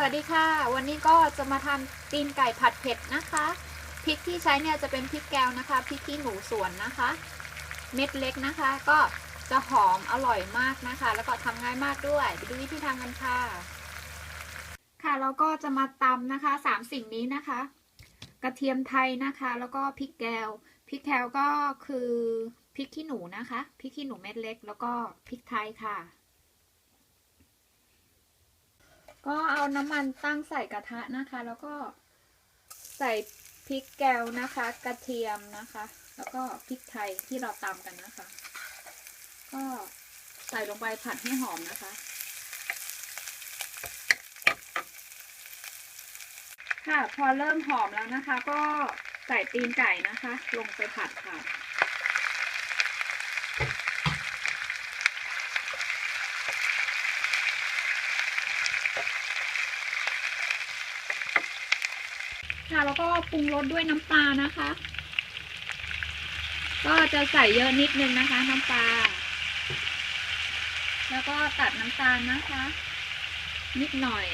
สวัสดีค่ะ วันนี้ก็จะมาทำตีนไก่ผัดเผ็ดนะคะพริกที่ใช้เนี่ยจะเป็นพริกแก้วนะคะพริกขี้หนูสวนนะคะ เม็ดเล็กนะคะ ก็จะหอมอร่อยมากนะคะ แล้วก็ทำง่ายมากด้วยไปดูวิธีทำกันค่ะ ค่ะแล้วก็จะมาตำนะคะสามสิ่งนี้นะคะ กระเทียมไทยนะคะ แล้วก็พริกแก้วพริกแก้วก็คือพริกขี้หนูนะคะพริกขี้หนูเม็ดเล็ก แล้วก็พริกไทยค่ะ ก็เอาน้ำมันตั้งใส่กระทะนะคะ แล้วก็ใส่พริกแกวนะคะ กระเทียมนะคะ แล้วก็พริกไทยที่เราตำกันนะคะ ก็ใส่ลงไปผัดให้หอมนะคะ ค่ะพอเริ่มหอมแล้วนะคะ ก็ใส่ตีนไก่นะคะ ลงไปผัดค่ะ ค่ะ แล้วก็ปรุงรสด้วยน้ำปลานะคะ ก็จะใส่เยอะนิดนึงนะคะ น้ำปลา แล้วก็ตัดน้ำตาลนะคะ นิดหน่อย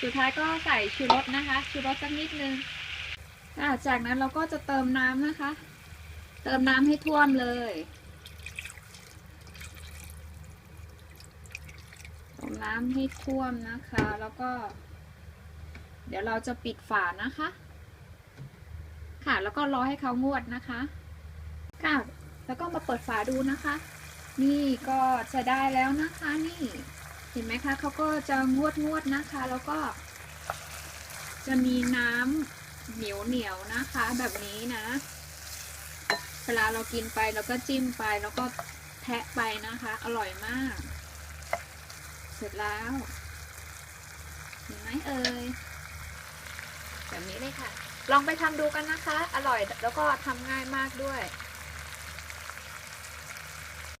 สุดท้ายก็ใส่ชูรสนะคะ ชูรสสักนิดนึงอะจากนั้นเราก็จะเติมน้ำนะคะ เติมน้ำให้ท่วมเลยเติมน้ำให้ท่วมนะคะ แล้วก็ ดี๋ยวเราจะปิดฝานะคะ ค่ะ แล้วก็รอให้เขางวดนะคะค่ะแล้วก็มาเปิดฝาดูนะคะ นี่ก็จะได้แล้วนะคะนี่ เห็นไหมคะเขาก็จะงวดงวดนะคะ แล้วก็ จะมีน้ำเหนียวเหนียวนะคะ แบบนี้นะ เวลาเรากินไปแล้วก็จิ้มไปแล้วก็แทะไปนะคะ อร่อยมาก เสร็จแล้ว เห็นไหมเอ่ย แบบนี้เลยค่ะ ลองไปทำดูกันนะคะ อร่อยแล้วก็ทำง่ายมากด้วย